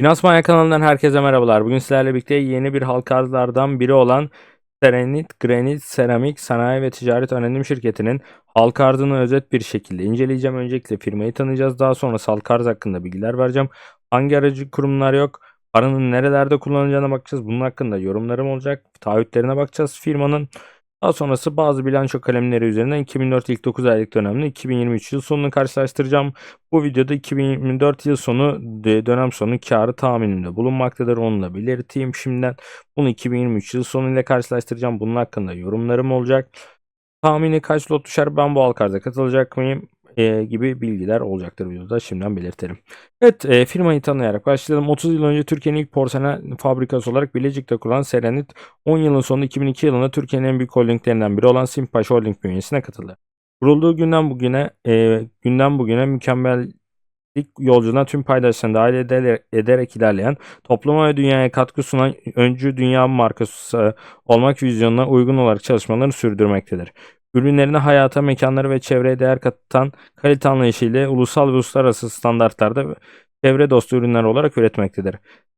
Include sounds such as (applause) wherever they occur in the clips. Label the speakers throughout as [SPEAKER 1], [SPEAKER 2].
[SPEAKER 1] Finans Manya kanalından herkese merhabalar. Bugün sizlerle birlikte yeni bir halka biri olan Serenit Granit Seramik Sanayi ve Ticaret Anonim Şirketi'nin halka arzını özet bir şekilde inceleyeceğim. Öncelikle firmayı tanıyacağız. Daha sonra halka arz hakkında bilgiler vereceğim. Hangi aracı kurumlar yok? Paranın nerelerde kullanılacağına bakacağız. Bunun hakkında yorumlarım olacak. Taahhütlerine bakacağız firmanın. Daha sonrası bazı bilanço kalemleri üzerinden 2004 ilk 9 aylık dönemle 2023 yıl sonunu karşılaştıracağım. Bu videoda 2024 yıl sonu dönem sonu karı tahmininde bulunmaktadır. Onu da belirteyim şimdiden. Bunu 2023 yıl sonu ile karşılaştıracağım. Bunun hakkında yorumlarım olacak. Tahmini kaç lot düşer ben bu halka arza katılacak mıyım e, gibi bilgiler olacaktır videoda şimdiden belirtelim. Evet e, firmayı tanıyarak başlayalım. 30 yıl önce Türkiye'nin ilk porselen fabrikası olarak Bilecik'te kurulan Serenit 10 yılın sonunda 2002 yılında Türkiye'nin en büyük holdinglerinden biri olan Simpaş Holding bünyesine katıldı. Kurulduğu günden bugüne e, günden bugüne mükemmellik yolculuğuna tüm paydaşlarını dahil eder- ederek ilerleyen, topluma ve dünyaya katkı sunan öncü dünya markası olmak vizyonuna uygun olarak çalışmalarını sürdürmektedir. Ürünlerini hayata, mekanlara ve çevreye değer katan kalite anlayışıyla ulusal ve uluslararası standartlarda çevre dostu ürünler olarak üretmektedir.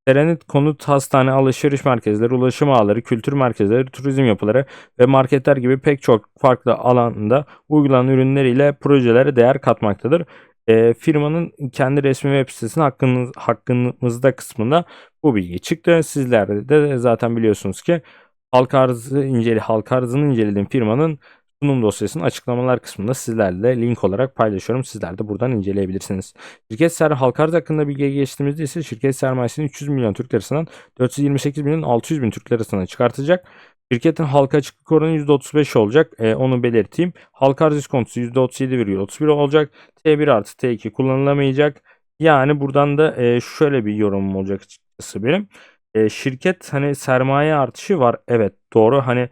[SPEAKER 1] Serenit konut, hastane, alışveriş merkezleri, ulaşım ağları, kültür merkezleri, turizm yapıları ve marketler gibi pek çok farklı alanda uygulanan ürünleriyle projelere değer katmaktadır. E, firmanın kendi resmi web sitesinin hakkınız, hakkınızda kısmında bu bilgi çıktı. Sizler de zaten biliyorsunuz ki halka arzı inceli halka arzını incelediğim firmanın sunum dosyasının açıklamalar kısmında sizlerle link olarak paylaşıyorum. Sizler de buradan inceleyebilirsiniz. Şirket ser halka arz hakkında bilgiye geçtiğimizde ise şirket sermayesini 300 milyon Türk lirasından 428 milyon 600 bin Türk lirasına çıkartacak. Şirketin halka açıklık oranı %35 olacak. E, onu belirteyim. Halka arz iskontosu %37,31 olacak. T1 artı T2 kullanılamayacak. Yani buradan da e, şöyle bir yorumum olacak açıkçası benim. E, şirket hani sermaye artışı var. Evet doğru. Hani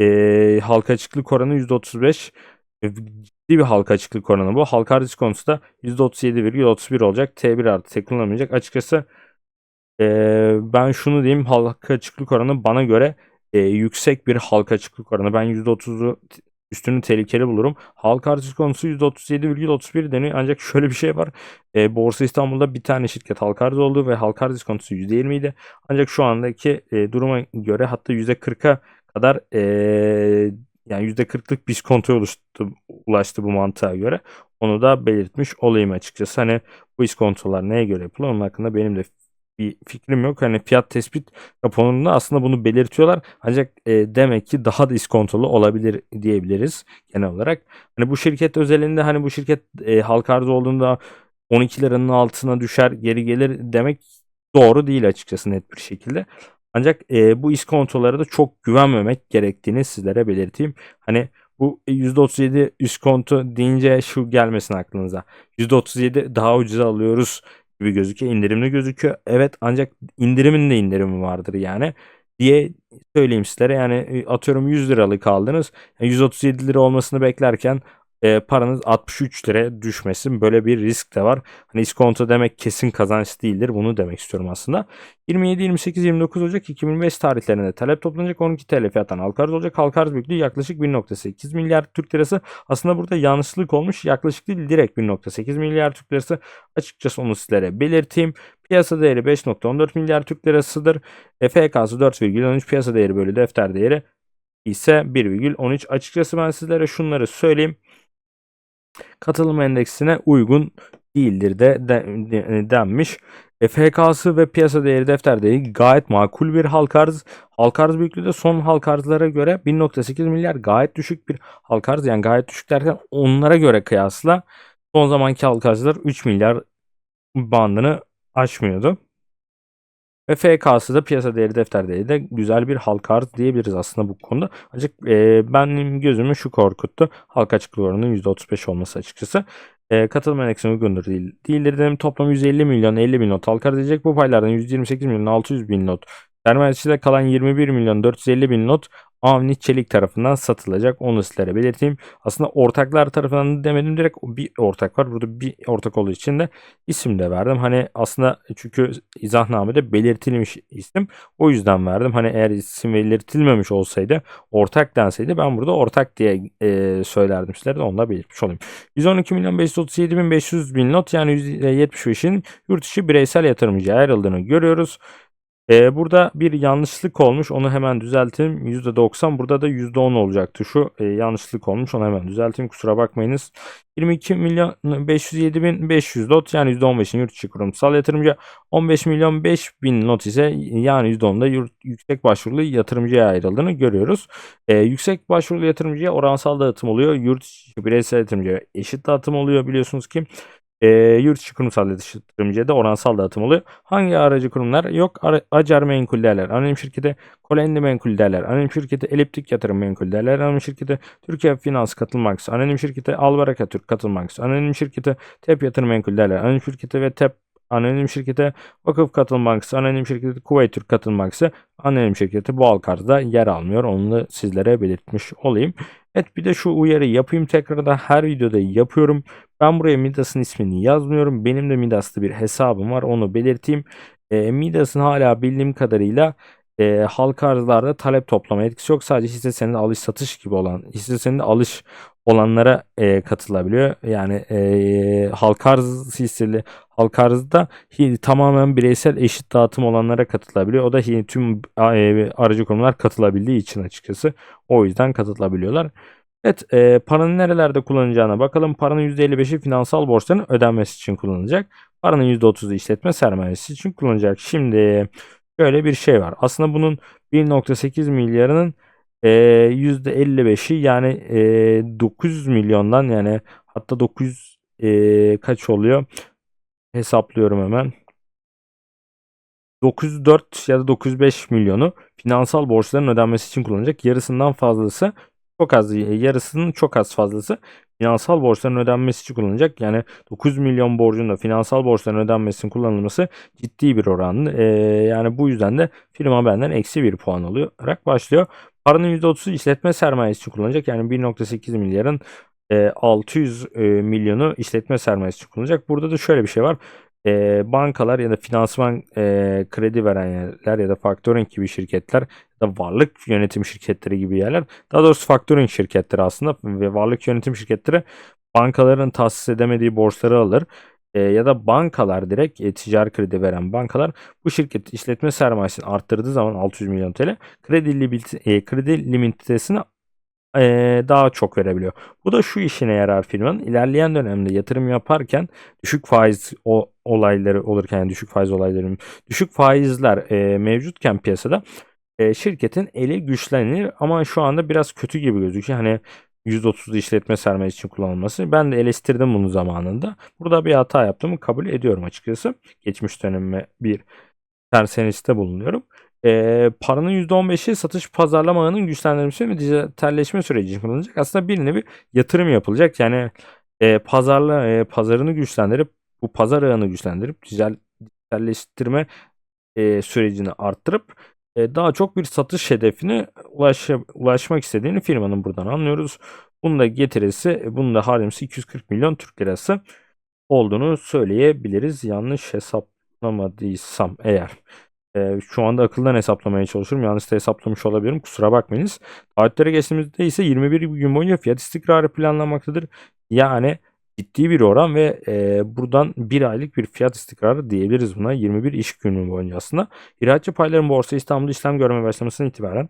[SPEAKER 1] e, halka açıklık oranı %35. E, ciddi bir halka açıklık oranı bu. Halka arz konusu da %37,31 olacak. T1 artı T kullanılmayacak. Açıkçası e, ben şunu diyeyim. Halka açıklık oranı bana göre e, yüksek bir halka açıklık oranı. Ben %30'u üstünü tehlikeli bulurum. Halka arz konusu %37,31 deniyor. Ancak şöyle bir şey var. E, Borsa İstanbul'da bir tane şirket halka arz oldu ve halka arz konusu %20 idi. Ancak şu andaki e, duruma göre hatta %40'a kadar e, yani %40'lık bir iskontoya oluştu, ulaştı bu mantığa göre. Onu da belirtmiş olayım açıkçası. Hani bu iskontolar neye göre yapılıyor onun hakkında benim de bir fikrim yok. Hani fiyat tespit raporunda aslında bunu belirtiyorlar. Ancak e, demek ki daha da iskontolu olabilir diyebiliriz genel olarak. Hani bu şirket özelinde hani bu şirket e, halka arz olduğunda 12 liranın altına düşer geri gelir demek doğru değil açıkçası net bir şekilde. Ancak e, bu iskontolara da çok güvenmemek gerektiğini sizlere belirteyim. Hani bu %37 iskonto deyince şu gelmesin aklınıza. %37 daha ucuza alıyoruz gibi gözüküyor. indirimli gözüküyor. Evet ancak indirimin de indirimi vardır yani diye söyleyeyim sizlere. Yani e, atıyorum 100 liralık aldınız. Yani 137 lira olmasını beklerken e, paranız 63 liraya düşmesin. Böyle bir risk de var. Hani iskonto demek kesin kazanç değildir. Bunu demek istiyorum aslında. 27, 28, 29 Ocak 2005 tarihlerinde talep toplanacak 12 TL fiyattan halka arz olacak. Halka arz büyüklüğü yaklaşık 1.8 milyar Türk lirası. Aslında burada yanlışlık olmuş. Yaklaşık değil direkt 1.8 milyar Türk lirası. Açıkçası onu sizlere belirteyim. Piyasa değeri 5.14 milyar Türk lirasıdır. E, FK'sı 4,13 piyasa değeri bölü defter değeri ise 1,13. Açıkçası ben sizlere şunları söyleyeyim katılım endeksine uygun değildir de, de, de- denmiş. E, FK'sı ve piyasa değeri defter değeri gayet makul bir halka arz. Halka arz büyüklüğü de son halka arzlara göre 1.8 milyar gayet düşük bir halka arz. Yani gayet düşük derken onlara göre kıyasla son zamanki halka arzlar 3 milyar bandını aşmıyordu. Ve FK'sı da piyasa değeri defter değeri de güzel bir halka arz diyebiliriz aslında bu konuda. Ancak e, benim gözümü şu korkuttu. Halka açıklık oranının %35 olması açıkçası. E, katılım endeksine uygundur değil. Değildir dedim toplam 150 milyon 50 bin not halka arz edecek. Bu paylardan 128 milyon 600 bin not Sermayesinde kalan 21 milyon 450 bin not Avni Çelik tarafından satılacak. Onu sizlere belirteyim. Aslında ortaklar tarafından da demedim direkt bir ortak var. Burada bir ortak olduğu için de isim de verdim. Hani aslında çünkü izahnamede belirtilmiş isim. O yüzden verdim. Hani eğer isim belirtilmemiş olsaydı ortak denseydi ben burada ortak diye e, söylerdim sizlere de onu da belirtmiş olayım. 112 milyon 537 bin 500 bin not yani %75'in yurt içi bireysel yatırımcıya ayrıldığını görüyoruz. Ee, burada bir yanlışlık olmuş. Onu hemen düzelteyim. %90 burada da %10 olacaktı. Şu e, yanlışlık olmuş. Onu hemen düzelteyim. Kusura bakmayınız. 22 milyon 507 bin 500 lot yani %15'in yurt içi kurumsal yatırımcı 15 milyon 5 bin not ise yani %10'da yurt, yüksek başvurulu yatırımcıya ayrıldığını görüyoruz. Ee, yüksek başvurulu yatırımcıya oransal dağıtım oluyor. Yurt içi bireysel yatırımcıya eşit dağıtım oluyor biliyorsunuz ki. E, yurt içi kurumsal yatırımcıya da oransal dağıtım oluyor. Hangi aracı kurumlar? Yok. Ar Acar Menkul Değerler, Anonim Şirketi, Kolendi Menkul Değerler, Anonim Şirketi, Eliptik Yatırım Menkul Değerler, Anonim Şirketi, Türkiye Finans Katılmak Anonim Şirketi, Albaraka Türk Katılmak Anonim Şirketi, TEP Yatırım Menkul Değerler, Anonim Şirketi ve TEP Anonim Şirketi, Vakıf Katılım Bankası, Anonim Şirketi, Kuveyt Türk Katılım Bankası, Anonim Şirketi bu halkarda yer almıyor. Onu da sizlere belirtmiş olayım. Evet bir de şu uyarı yapayım tekrardan her videoda yapıyorum. Ben buraya Midas'ın ismini yazmıyorum. Benim de Midas'ta bir hesabım var onu belirteyim. E, Midas'ın hala bildiğim kadarıyla e, halka arzlarda talep toplama etkisi yok. Sadece hisse senedi alış satış gibi olan hisse senedi alış olanlara e, katılabiliyor. Yani e, halka arz hisseli halka arzda tamamen bireysel eşit dağıtım olanlara katılabiliyor. O da tüm e, aracı kurumlar katılabildiği için açıkçası. O yüzden katılabiliyorlar. Evet e, paranın nerelerde kullanacağına bakalım. Paranın %55'i finansal borçların ödenmesi için kullanılacak. Paranın %30'u işletme sermayesi için kullanılacak. Şimdi şöyle bir şey var. Aslında bunun 1.8 milyarının e, %55'i yani e, 900 milyondan yani hatta 900 e, kaç oluyor? Hesaplıyorum hemen. 904 ya da 905 milyonu finansal borçların ödenmesi için kullanacak. Yarısından fazlası çok az yarısının çok az fazlası finansal borçların ödenmesi için kullanılacak. Yani 9 milyon borcun da finansal borçların ödenmesi için kullanılması ciddi bir oran. Ee, yani bu yüzden de firma benden eksi bir puan olarak başlıyor. Paranın %30'u işletme sermayesi için kullanacak. Yani 1.8 milyarın e, 600 e, milyonu işletme sermayesi için kullanacak. Burada da şöyle bir şey var e, bankalar ya da finansman e, kredi veren yerler ya da factoring gibi şirketler ya da varlık yönetim şirketleri gibi yerler daha doğrusu factoring şirketleri aslında ve varlık yönetim şirketleri bankaların tahsis edemediği borçları alır e, ya da bankalar direkt e, ticari kredi veren bankalar bu şirket işletme sermayesini arttırdığı zaman 600 milyon TL kredi, limit, e, kredi limitesini e, daha çok verebiliyor. Bu da şu işine yarar firmanın. ilerleyen dönemde yatırım yaparken düşük faiz o olayları olurken yani düşük faiz olayları düşük faizler e, mevcutken piyasada e, şirketin eli güçlenir ama şu anda biraz kötü gibi gözüküyor. Hani %30'lu işletme sermayesi için kullanılması. Ben de eleştirdim bunu zamanında. Burada bir hata yaptığımı kabul ediyorum açıkçası. Geçmiş döneme bir terseniste bulunuyorum. E, paranın %15'i satış pazarlama ağının güçlendirilmesi ve dijitalleşme süreci kullanılacak. Aslında bir nevi yatırım yapılacak. Yani e, pazarla e, pazarını güçlendirip bu pazar ağını güçlendirip dijitalleştirme e, sürecini arttırıp e, daha çok bir satış hedefine ulaş, ulaşmak istediğini firmanın buradan anlıyoruz. Bunun da getirisi, bunun da harcamesi 240 milyon Türk lirası olduğunu söyleyebiliriz. Yanlış hesaplamadıysam eğer. E, şu anda akıldan hesaplamaya çalışıyorum. Yanlış da hesaplamış olabilirim. Kusura bakmayınız. Taahhütlere geçtiğimizde ise 21 gün boyunca fiyat istikrarı planlanmaktadır. Yani ciddi bir oran ve e, buradan bir aylık bir fiyat istikrarı diyebiliriz buna 21 iş günü boyunca aslında. İhracatçı payların borsa İstanbul'da işlem görmeye başlamasından itibaren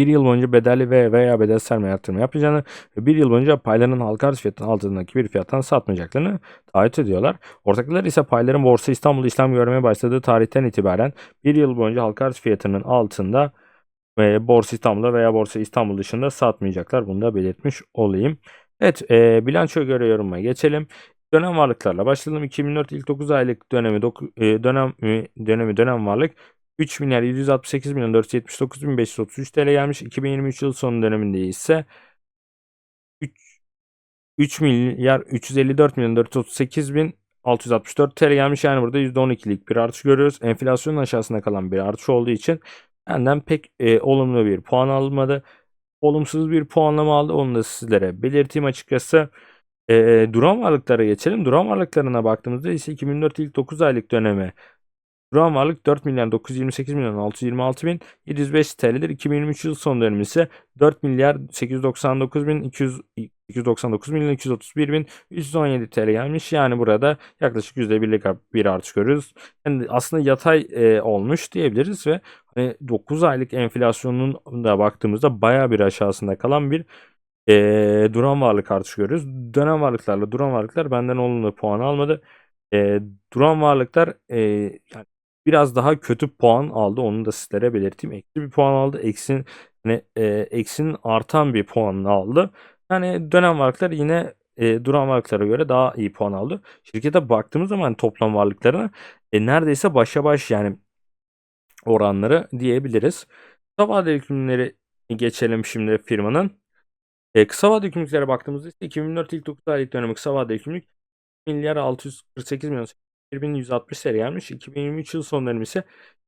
[SPEAKER 1] bir yıl boyunca bedelli ve veya bedel sermaye yatırımı yapacağını ve bir yıl boyunca paylarının halka arz fiyatının altındaki bir fiyattan satmayacaklarını taahhüt ediyorlar. Ortaklar ise payların Borsa İstanbul'da işlem görmeye başladığı tarihten itibaren bir yıl boyunca halka arz fiyatının altında ve Borsa İstanbul'da veya Borsa İstanbul dışında satmayacaklar. Bunu da belirtmiş olayım. Evet e, bilanço göre yoruma geçelim. Dönem varlıklarla başlayalım. 2004 ilk 9 aylık dönemi doku, e, dönem e, dönemi dönem varlık 3 milyar 768 milyon 479 bin 533 TL gelmiş. 2023 yıl sonu döneminde ise 3, 3 milyar 354 milyon 438 bin 664 TL gelmiş. Yani burada %12'lik bir artış görüyoruz. Enflasyonun aşağısında kalan bir artış olduğu için benden pek e, olumlu bir puan almadı. Olumsuz bir puanlama aldı. Onu da sizlere belirteyim açıkçası. E, duran varlıklara geçelim. Duran varlıklarına baktığımızda ise 2004 ilk 9 aylık dönemi Duran varlık 4 milyar 928 milyon 626 bin 705 TL'dir. 2023 yıl son dönemi ise 4 milyar 899 bin 200 299 milyon 231 bin 317 TL gelmiş. Yani burada yaklaşık %1'lik bir artış görüyoruz. Yani aslında yatay e, olmuş diyebiliriz ve hani 9 aylık enflasyonun da baktığımızda baya bir aşağısında kalan bir e, duran varlık artışı görüyoruz. Dönem varlıklarla duran varlıklar benden olumlu puan almadı. E, duran varlıklar e, yani biraz daha kötü puan aldı. Onu da sizlere belirteyim. Eksi bir puan aldı. Eksin hani e, eksinin artan bir puan aldı. Yani dönem varlıklar yine e, duran varlıklara göre daha iyi puan aldı. Şirkete baktığımız zaman toplam varlıklarına e, neredeyse başa baş yani oranları diyebiliriz. Kısa vadeli hükümleri geçelim şimdi firmanın. E, kısa vadeli hükümlüklere baktığımızda ise 2004 ilk 9 aylık dönemi kısa vadeli hükümlük milyar 648 milyon 1160 TL gelmiş. 2023 yıl son dönemi ise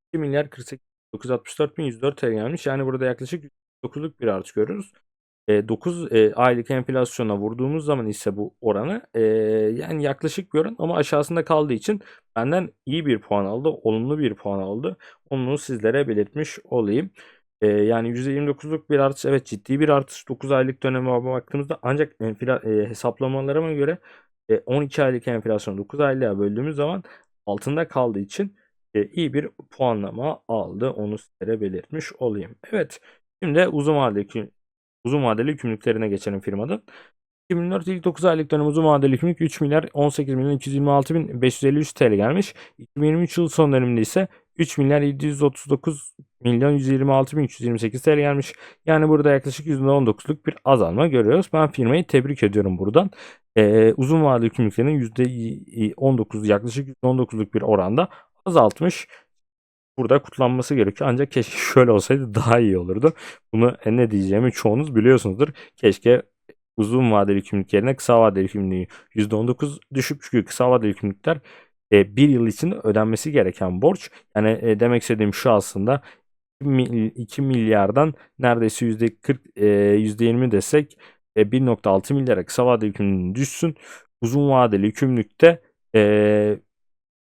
[SPEAKER 1] 2 milyar 48 964 bin 104 TL gelmiş. Yani burada yaklaşık 9'luk bir artış görüyoruz. E, 9 e, aylık enflasyona vurduğumuz zaman ise bu oranı e, yani yaklaşık bir oran ama aşağısında kaldığı için benden iyi bir puan aldı. Olumlu bir puan aldı. Onu sizlere belirtmiş olayım. E, yani %29'luk bir artış evet ciddi bir artış 9 aylık döneme baktığımızda ancak enfla, e, hesaplamalarıma göre 12 aylık enflasyon 9 aylığa böldüğümüz zaman altında kaldığı için e, iyi bir puanlama aldı. Onu sizlere belirtmiş olayım. Evet. Şimdi uzun vadeli uzun vadeli yükümlülüklerine geçelim firmadan. 2004 ilk 9 aylık dönem uzun vadeli yükümlülük 3 milyar 18 milyon 226 bin 553 TL gelmiş. 2023 yıl son döneminde ise 3 milyar 739 milyon 126 bin 328 TL gelmiş. Yani burada yaklaşık %19'luk bir azalma görüyoruz. Ben firmayı tebrik ediyorum buradan. Ee, uzun vadeli yükümlülüklerin %19 yaklaşık %19'luk bir oranda azaltmış. Burada kutlanması gerekiyor. Ancak keşke (laughs) şöyle olsaydı daha iyi olurdu. Bunu ne diyeceğimi çoğunuz biliyorsunuzdur. Keşke uzun vadeli yükümlülük yerine kısa vadeli yükümlülüğü %19 düşük çünkü kısa vadeli yükümlülükler e, bir yıl içinde ödenmesi gereken borç. Yani e, demek istediğim şu aslında 2 milyardan neredeyse %40 e, %20 desek e, 1.6 milyara kısa vadeli yükümlülüğün düşsün. Uzun vadeli yükümlülükte e,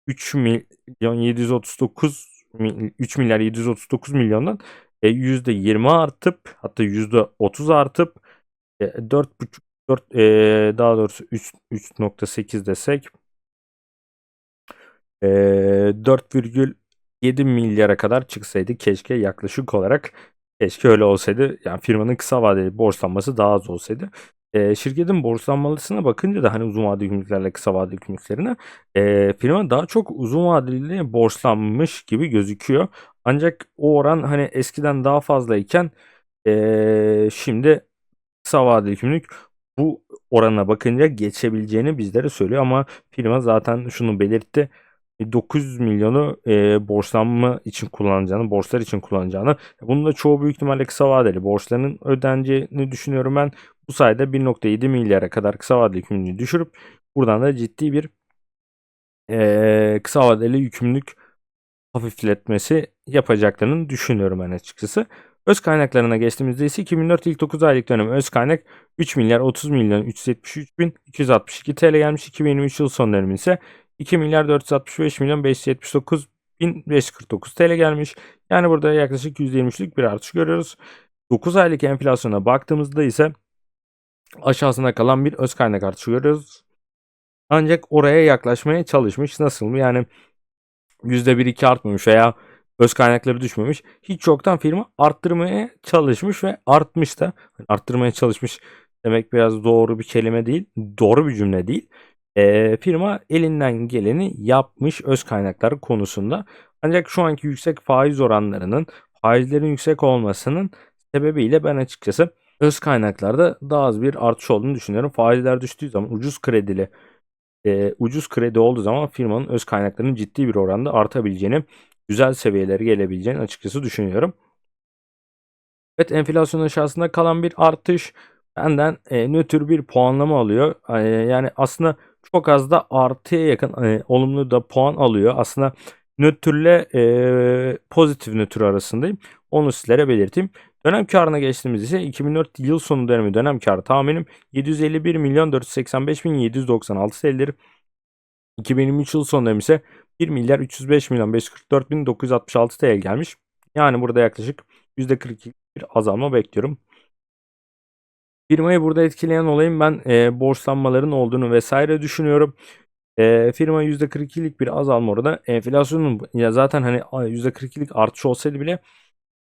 [SPEAKER 1] 3 milyon 739 3 milyar 739 milyondan e, %20 artıp hatta %30 artıp e, 4.5 4 e, daha doğrusu 3 3.8 desek e, 4,7 milyara kadar çıksaydı keşke yaklaşık olarak keşke öyle olsaydı. Yani firmanın kısa vadeli borçlanması daha az olsaydı. E, şirketin borçlanmalısına bakınca da hani uzun vadeli gümrüklerle kısa vadeli gümrüklerine e, firma daha çok uzun vadeli borçlanmış gibi gözüküyor. Ancak o oran hani eskiden daha fazlayken e, şimdi kısa vadeli gümrük bu orana bakınca geçebileceğini bizlere söylüyor ama firma zaten şunu belirtti. 900 milyonu e, borçlanma için kullanacağını, borçlar için kullanacağını. Bunun da çoğu büyük ihtimalle kısa vadeli borçların ödeneceğini düşünüyorum ben. Bu sayede 1.7 milyara kadar kısa vadeli yükümlülüğü düşürüp buradan da ciddi bir e, kısa vadeli yükümlülük hafifletmesi yapacaklarını düşünüyorum ben açıkçası. Öz kaynaklarına geçtiğimizde ise 2004 ilk 9 aylık dönem öz kaynak 3 milyar 30 milyon 373 bin 262 TL gelmiş. 2023 yıl son dönemi ise 2 milyar 465 milyon 579 bin 549 TL gelmiş. Yani burada yaklaşık %23'lük bir artış görüyoruz. 9 aylık enflasyona baktığımızda ise aşağısında kalan bir öz kaynak artışı görüyoruz. Ancak oraya yaklaşmaya çalışmış. Nasıl mı? Yani %1-2 artmamış veya öz kaynakları düşmemiş. Hiç yoktan firma arttırmaya çalışmış ve artmış da. Arttırmaya çalışmış demek biraz doğru bir kelime değil. Doğru bir cümle değil. E, firma elinden geleni yapmış öz kaynakları konusunda. Ancak şu anki yüksek faiz oranlarının faizlerin yüksek olmasının sebebiyle ben açıkçası öz kaynaklarda daha az bir artış olduğunu düşünüyorum. Faizler düştüğü zaman ucuz kredili e, ucuz kredi olduğu zaman firmanın öz kaynaklarının ciddi bir oranda artabileceğini, güzel seviyelere gelebileceğini açıkçası düşünüyorum. Evet enflasyon aşağısında kalan bir artış benden e, nötr bir puanlama alıyor. E, yani aslında çok az da artıya yakın e, olumlu da puan alıyor. Aslında nötrle e, pozitif nötr arasındayım. Onu sizlere belirteyim. Dönem karına geçtiğimiz ise 2004 yıl sonu dönemi dönem karı tahminim 751 milyon 485 bin 796 TL'dir. 2023 yıl sonu dönemi ise 1 milyar 305 milyon 544 bin 966 TL gelmiş. Yani burada yaklaşık %42 bir azalma bekliyorum. Firmayı burada etkileyen olayın ben e, borçlanmaların olduğunu vesaire düşünüyorum. E, firma %42'lik bir azalma orada. Enflasyonun ya zaten hani %42'lik artış olsaydı bile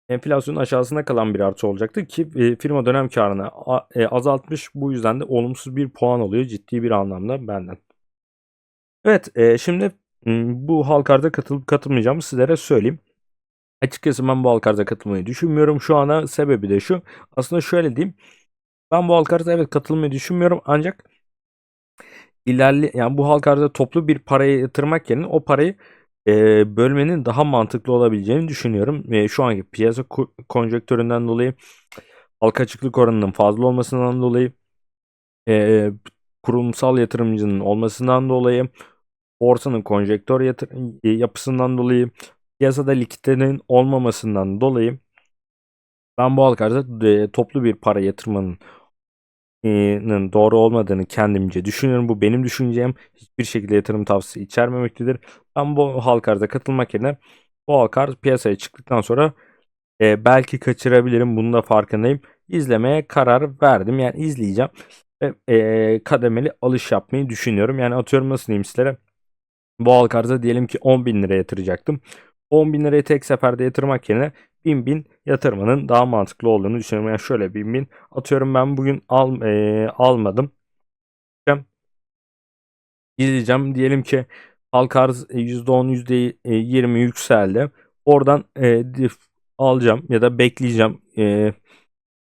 [SPEAKER 1] enflasyonun aşağısında kalan bir artış olacaktı ki e, firma dönem karını e, azaltmış. Bu yüzden de olumsuz bir puan alıyor ciddi bir anlamda benden. Evet e, şimdi bu halkarda katılıp katılmayacağımı sizlere söyleyeyim. Açıkçası ben bu halkarda katılmayı düşünmüyorum. Şu ana sebebi de şu. Aslında şöyle diyeyim. Ben bu halkarda evet katılmayı düşünmüyorum ancak ilerli yani bu halkarda toplu bir paraya yatırmak yerine o parayı e, bölmenin daha mantıklı olabileceğini düşünüyorum. E, şu anki piyasa ko- konjonktüründen dolayı halka açıklık oranının fazla olmasından dolayı e, kurumsal yatırımcının olmasından dolayı borsanın konjektör yatır- e, yapısından dolayı piyasada likiditenin olmamasından dolayı ben bu halkarda e, toplu bir para yatırmanın nın doğru olmadığını kendimce düşünüyorum. Bu benim düşüncem. Hiçbir şekilde yatırım tavsiyesi içermemektedir. Ben bu halkarda katılmak yerine bu halkar piyasaya çıktıktan sonra e, belki kaçırabilirim. Bunun da farkındayım. İzlemeye karar verdim. Yani izleyeceğim. Ve e, kademeli alış yapmayı düşünüyorum. Yani atıyorum nasıl diyeyim sizlere. Bu halkarda diyelim ki 10 bin lira yatıracaktım. 10 bin lirayı tek seferde yatırmak yerine 1000 bin yatırmanın daha mantıklı olduğunu düşünüyorum. Yani şöyle 1000 bin atıyorum ben bugün al, e, almadım. İzleyeceğim. Diyelim ki halka arz e, %10 %20 yükseldi. Oradan e, dif alacağım ya da bekleyeceğim e,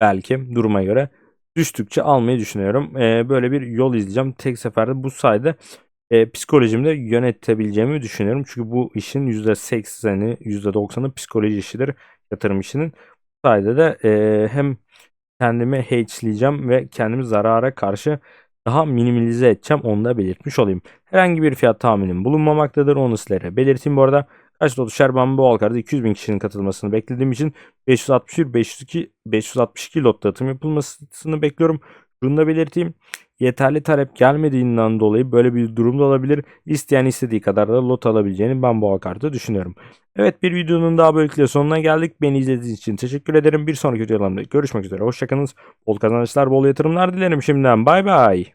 [SPEAKER 1] belki duruma göre. Düştükçe almayı düşünüyorum. E, böyle bir yol izleyeceğim. Tek seferde bu sayede e, psikolojimde yönetebileceğimi düşünüyorum. Çünkü bu işin %80'i %90'ı psikoloji işidir. Yatırım işinin. Bu sayede de e, hem kendimi hedgeleyeceğim ve kendimi zarara karşı daha minimalize edeceğim. Onu da belirtmiş olayım. Herhangi bir fiyat tahminim bulunmamaktadır. Onu sizlere belirteyim bu arada. Kaç lot düşer ben bu halkarda 200 bin kişinin katılmasını beklediğim için 561 502 562 lot dağıtım yapılmasını bekliyorum. Şunu da belirteyim. Yeterli talep gelmediğinden dolayı böyle bir durum da olabilir. İsteyen istediği kadar da lot alabileceğini ben bu halkarda düşünüyorum. Evet bir videonun daha böylelikle sonuna geldik. Beni izlediğiniz için teşekkür ederim. Bir sonraki videolarımda görüşmek üzere. Hoşçakalınız. Bol kazançlar, bol yatırımlar dilerim şimdiden. Bay bay.